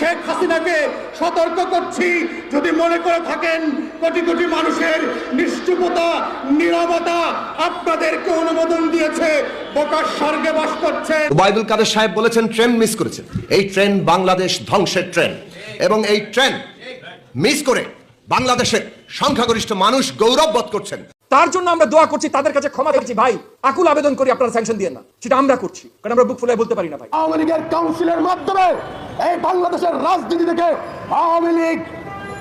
শেখ হাসিনাকে সতর্ক করছি। যদি মনে করে থাকেন, কোটি কোটি মানুষের নিশ্চুপতা নীরবতা আপনাদেরকে অনুমোদন দিয়েছে। বোকার স্বর্গে বাস করছেন। ওবায়দুল কাদের সাহেব বলেছেন, ট্রেন মিস করেছেন। এই ট্রেন বাংলাদেশ ধ্বংসের ট্রেন। এবং এই ট্রেন মিস করে বাংলাদেশের সংখ্যাগরিষ্ঠ মানুষ গৌরব বোধ করছেন। তার জন্য আমরা দোয়া করছি তাদের কাছে ক্ষমা করছি ভাই আকুল আবেদন করি আপনারা স্যাংশন দিয়ে না। সেটা আমরা করছি কারণ আমরা বুক ফুলে বলতে পারি না ভাই। আওয়ামী লীগের কাউন্সিলের মাধ্যমে এই বাংলাদেশের রাজনীতি থেকে আওয়ামী লীগ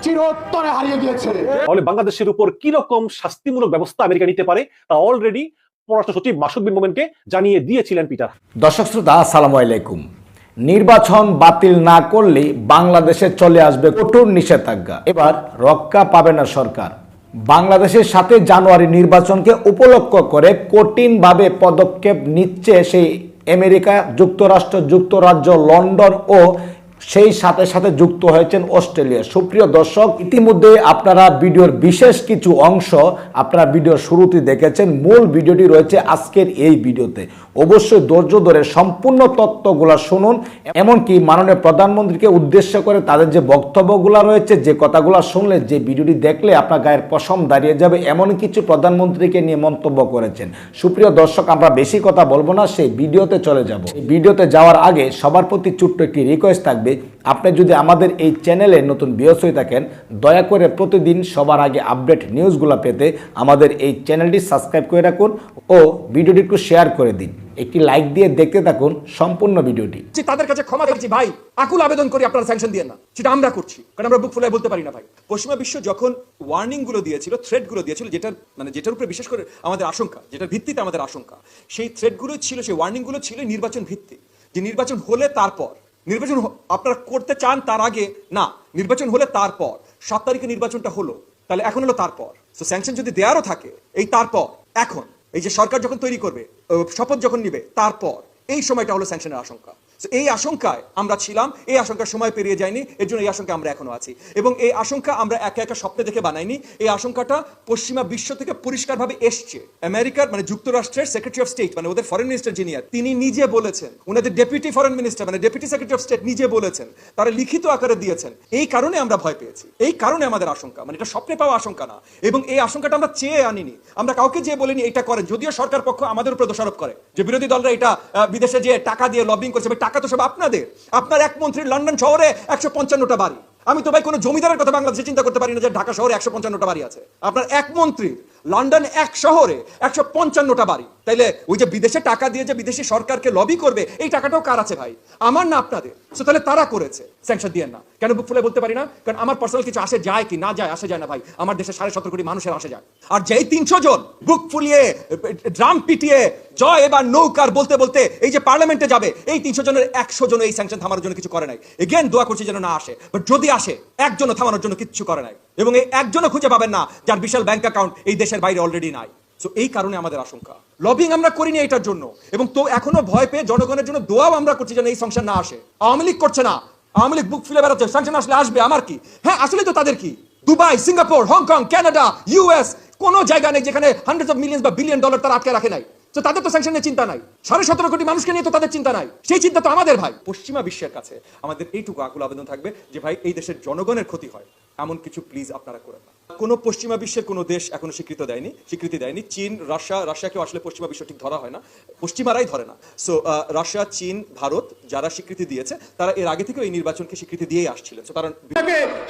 চিরোত্তরে হারিয়ে গিয়েছে। তাহলে বাংলাদেশের উপর কি রকম শাস্তিমূলক ব্যবস্থা আমেরিকা নিতে পারে তা অলরেডি পররাষ্ট্র সচিব মাসুদ বিন মোমেনকে জানিয়ে দিয়েছিলেন পিটার। দর্শক শ্রোতা আসসালামু আলাইকুম। নির্বাচন বাতিল না করলে বাংলাদেশে চলে আসবে কঠোর নিষেধাজ্ঞা। এবার রক্ষা পাবে না সরকার। বাংলাদেশের সাথে জানুয়ারি নির্বাচনকে উপলক্ষ করে কঠিনভাবে পদক্ষেপ নিচ্ছে সেই আমেরিকা, যুক্তরাষ্ট্র, যুক্তরাজ্য, লন্ডন ও সেই সাথে সাথে যুক্ত হয়েছেন অস্ট্রেলিয়া সুপ্রিয় দর্শক, ইতিমধ্যে আপনারা ভিডিওর বিশেষ কিছু অংশ আপনারা ভিডিওর শুরুতে দেখেছেন। মূল ভিডিওটি রয়েছে আজকের এই ভিডিওতে। অবশ্যই ধৈর্য ধরে সম্পূর্ণ তত্ত্বগুলো শুনুন। এমনকি মাননীয় প্রধানমন্ত্রীকে উদ্দেশ্য করে তাদের যে বক্তব্যগুলো রয়েছে, যে কথাগুলো শুনলে, যে ভিডিওটি দেখলে আপনার গায়ের পশম দাঁড়িয়ে যাবে, এমন কিছু প্রধানমন্ত্রীকে নিয়ে মন্তব্য করেছেন। সুপ্রিয় দর্শক, আমরা বেশি কথা বলব না, সেই ভিডিওতে চলে যাব। ভিডিওতে যাওয়ার আগে সবার প্রতি ছোট্ট একটি রিকোয়েস্ট থাকবে। আপনি যদি আমাদের এই চ্যানেলে নতুন বিয়স হয়ে থাকেন, দয়া করে প্রতিদিন সবার আগে আপডেট নিউজগুলো পেতে আমাদের এই চ্যানেলটি সাবস্ক্রাইব করে রাখুন ও ভিডিওটি একটু শেয়ার করে দিন। একটি লাইক দিয়ে দেখতে থাকুন সম্পূর্ণ ভিডিওটি। তাদের কাছে ক্ষমা করছি ভাই, আকুল আবেদন করি আপনারা স্যাংশন দিয়ে না। সেটা আমরা করছি, কারণ আমরা বুক ফুলে বলতে পারি না ভাই। পশ্চিমা বিশ্ব যখন ওয়ার্নিংগুলো দিয়েছিল থ্রেডগুলো দিয়েছিল, যেটার মানে যেটার উপরে বিশেষ করে আমাদের আশঙ্কা, যেটার ভিত্তিতে আমাদের আশঙ্কা, সেই থ্রেডগুলো ছিল, সেই ওয়ার্নিংগুলো ছিল নির্বাচন ভিত্তিক। যে নির্বাচন হলে তারপর নির্বাচন আপনারা করতে চান তার আগে, না, নির্বাচন হলে তারপর। সাত তারিখে নির্বাচনটা হলো, তাহলে এখন হলো তারপর। তো স্যাংশন যদি দেয়ারও থাকে, এই তারপর, এখন। এই যে সরকার যখন তৈরি করবে শপথ যখন নিবে, তারপর। এই সময়টা হলো স্যাংশনের আশঙ্কা। এই আশঙ্কায় আমরা ছিলাম, এই আশঙ্কার সময় পেরিয়ে যায়নি, এর জন্য এই আশঙ্কা আমরা এখনও আছি। এবং এই আশঙ্কা আমরা একা একা স্বপ্নে দেখে বানাইনি। এই আশঙ্কাটা পশ্চিমা বিশ্ব থেকে পরিষ্কারভাবে এসছে। আমেরিকার মানে যুক্তরাষ্ট্রের সেক্রেটারি অফ স্টেট মানে ওদের ফরেন মিনিস্টার যিনি, তিনি নিজে বলেছেন, ওনাদের ডেপুটি ফরেন মিনিস্টার মানে ডেপুটি সেক্রেটারি অফ স্টেট নিজে বলেছেন, তারা লিখিত আকারে দিয়েছেন। এই কারণে আমরা ভয় পেয়েছি। এই কারণে আমাদের আশঙ্কা মানে এটা স্বপ্নে পাওয়া আশঙ্কা না। এবং এই আশঙ্কাটা আমরা চেয়ে আনিনি। আমরা কাউকে যে বলিনি, এটা করেন। যদিও সরকার পক্ষ আমাদের উপর দোষারোপ করে, যে বিরোধী দলরা এটা বিদেশে যে টাকা দিয়ে লবিং করছে টাকা তো সব আপনাদের। আপনার এক মন্ত্রীর লন্ডন শহরে একশো পঞ্চান্নটা বাড়ি। আমি তো ভাই কোনো জমিদারের কথা বাংলাদেশে চিন্তা করতে পারি না যে ঢাকা শহরে একশো পঞ্চান্নটা বাড়ি আছে। আপনার এক মন্ত্রীর লন্ডন এক শহরে একশো পঞ্চান্নটা বাড়ি। তাইলে ওই যে বিদেশে টাকা দিয়ে যে বিদেশি সরকারকে লবি করবে, এই টাকাটাও কার আছে ভাই? আমার না আপনাদের। সো তাহলে তারা করেছে। স্যাংশন দিয়ে না। কেন বুক ফুলে বলতে পারি না? কারণ আমার পার্সোনাল কিছু আসে যায় কি না যায়, আসে যায় না ভাই। আমার দেশে সাড়ে সতেরো কোটি মানুষের আসে যায়। আর যেই তিনশো জন বুক ফুলিয়ে, ড্রাম পিটিয়ে, জয় এবার নৌকার বলতে বলতে এই যে পার্লামেন্টে যাবে, এই তিনশো জনের একশো জন এই স্যাংশন থামানোর জন্য কিছু করে নাই। এগেন দোয়া করছি যেন না আসে। বাট যদি আসে, একজনও থামানোর জন্য কিচ্ছু করে নাই। এবং এই একজনও খুঁজে পাবেন না যার বিশাল ব্যাংক অ্যাকাউন্ট এই দেশের বাইরে অলরেডি নাই। সো এই কারণে আমাদের আশঙ্কা। লবিং আমরা করিনি এটার জন্য। এবং তো এখনও ভয় পেয়ে জনগণের জন্য দোয়াও আমরা করছি যেন এই সংসার না আসে। আওয়ামী লীগ করছে না। আওয়ামী লীগ বুক ফুলে বেড়াচ্ছে। স্যাংশন আসলে আসবে, আমার কি? হ্যাঁ আসলে তো তাদের কি? Dubai, Singapore, Hong Kong Canada US কোন জায়গা নেই যেখানে হান্ড্রেড অফ মিলিয়ন বা বিলিয়ন ডলার তারা আটকে রাখে নাই। তো তাদের তো স্যাংশনের চিন্তা নাই। সাড়ে সতেরো কোটি মানুষকে নিয়ে তো তাদের চিন্তা নাই। সেই চিন্তা তো আমাদের, ভাই। পশ্চিমা বিশ্বের কাছে আমাদের এইটুকু আকুল আবেদন থাকবে যে, ভাই, এই দেশের জনগণের ক্ষতি হয়। এমন কিছু প্লিজ আপনারা করেন না কোনো পশ্চিমা বিশ্বের কোনো দেশ এখনও স্বীকৃত দেয়নি স্বীকৃতি দেয়নি। চীন রাশিয়া রাশিয়াকেও আসলে পশ্চিমা বিশ্ব ঠিক ধরা হয় না। পশ্চিমারাই ধরে না। সো রাশিয়া চীন ভারত যারা স্বীকৃতি দিয়েছে তারা এর আগে থেকে এই নির্বাচনকে স্বীকৃতি দিয়েই আসছিলেন। So, তারা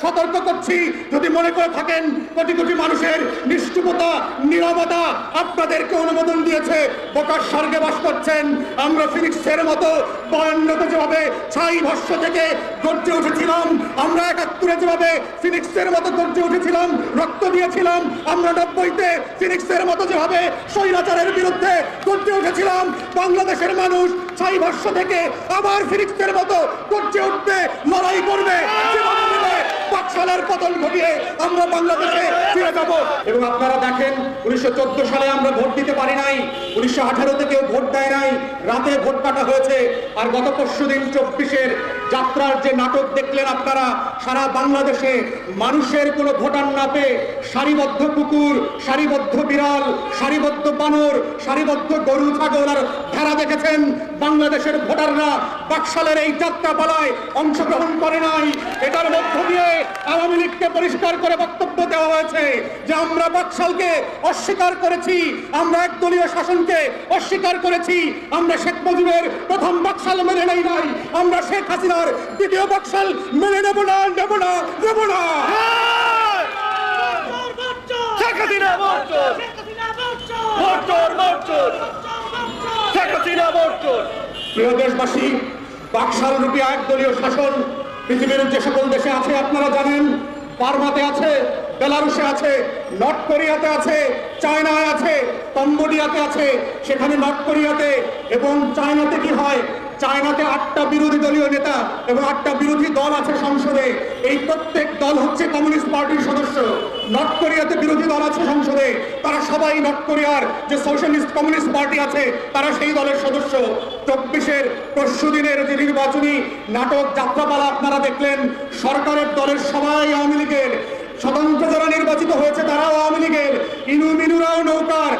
সতর্ক করছি যদি মনে করে থাকেন কোটি কোটি মানুষের নিশ্চুপতা নিরবতা আপনাদেরকে অনুমোদন দিয়েছে। বোকার স্বর্গে বাস করছেন। আমরা ফিনিক্সের মতো বয়ান্নতে যেভাবে ছাই ভস্য থেকে গর্জে উঠেছিলাম, আমরা একাত্তরে যেভাবে ফিনিক্সের মতো গর্জে উঠেছিলাম, রক্ত দিয়েছিলাম, আমরা নব্বইতে ফিনিক্সের মতো যেভাবে স্বৈরাচারের বিরুদ্ধে গর্জে উঠেছিলাম, বাংলাদেশের মানুষ ছাই ভস্য থেকে আবার ফিনিক্সের মতো গর্জে উঠতে লড়াই করবে। পাকশালার পতন ঘটিয়ে আমরা বাংলাদেশে ফিরে যাব। এবং আপনারা দেখেন, উনিশশো চোদ্দ সালে আমরা ভোট দিতে পারি নাই, উনিশশো আঠারোতে কেউ ভোট দেয় নাই, রাতে ভোট কাটা হয়েছে, আর গত পরশু দিন চব্বিশের যাত্রার যে নাটক দেখলেন আপনারা, সারা বাংলাদেশে মানুষের কোনো ভোটার না পেয়ে সারিবদ্ধ কুকুর, সারিবদ্ধ বিড়াল, সারিবদ্ধ বানর, সারিবদ্ধ গরু, ছাগল আর ভেড়া দেখেছেন। বাংলাদেশের ভোটাররা বাকশালের এই যাত্রাপালায় অংশগ্রহণ করে নাই। এটার মধ্য দিয়ে আওয়ামী লীগকে পরিষ্কার করে বক্তব্য দেওয়া হয়েছে যে আমরা বাকশালকে অস্বীকার করেছি, আমরা একদলীয় শাসনকে অস্বীকার করেছি, আমরা শেখ মুজিবের প্রথম বাকশাল মেনে নেই নাই, আমরা শেখ হাসিনার দ্বিতীয় বাকশাল মেনে নেব না নেব না নেব না। প্রিয় দেশবাসী বাকশাল রূপী একদলীয় শাসন পৃথিবীর যে সকল দেশে আছে আপনারা জানেন বার্মাতে আছে বেলারুশে আছে নর্থ কোরিয়াতে আছে চায়নায় আছে কম্বোডিয়াতে আছে সেখানে নর্থ কোরিয়াতে এবং চায়নাতে কি হয়? চায়নাতে আটটা বিরোধী দলীয় নেতা এবং আটটা বিরোধী দল আছে সংসদে। এই প্রত্যেক দল হচ্ছে কমিউনিস্ট পার্টির সদস্য। নর্থ কোরিয়াতে বিরোধী দল আছে সংসদে। তারা সবাই নর্থ কোরিয়ার যে সোশ্যালিস্ট কমিউনিস্ট পার্টি আছে, তারা সেই দলের সদস্য। চব্বিশের পরশু দিনের যে নির্বাচনী নাটক যাত্রাপালা আপনারা দেখলেন, সরকারের দলের সবাই আওয়ামী লীগের। স্বতন্ত্র যারা নির্বাচিত হয়েছে, তারাও আওয়ামী লীগের ইনু মিনুরাও নৌকার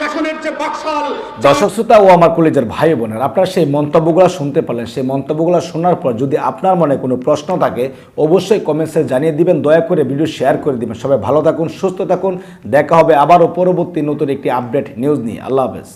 শাসনের যে বাকশাল, দর্শক শ্রোতা ও আমার কলেজের ভাই বোনের, আপনারা সেই মন্তব্যগুলো শুনতে পারলেন। সেই মন্তব্যগুলো শোনার পর যদি আপনার মনে কোনো প্রশ্ন থাকে, অবশ্যই কমেন্টসে জানিয়ে দিবেন, দয়া করে ভিডিও শেয়ার করে দিবেন। সবাই ভালো থাকুন, সুস্থ থাকুন। দেখা হবে আবারও পরবর্তী নতুন একটি আপডেট নিউজ নিয়ে। আল্লাহ হাফেজ।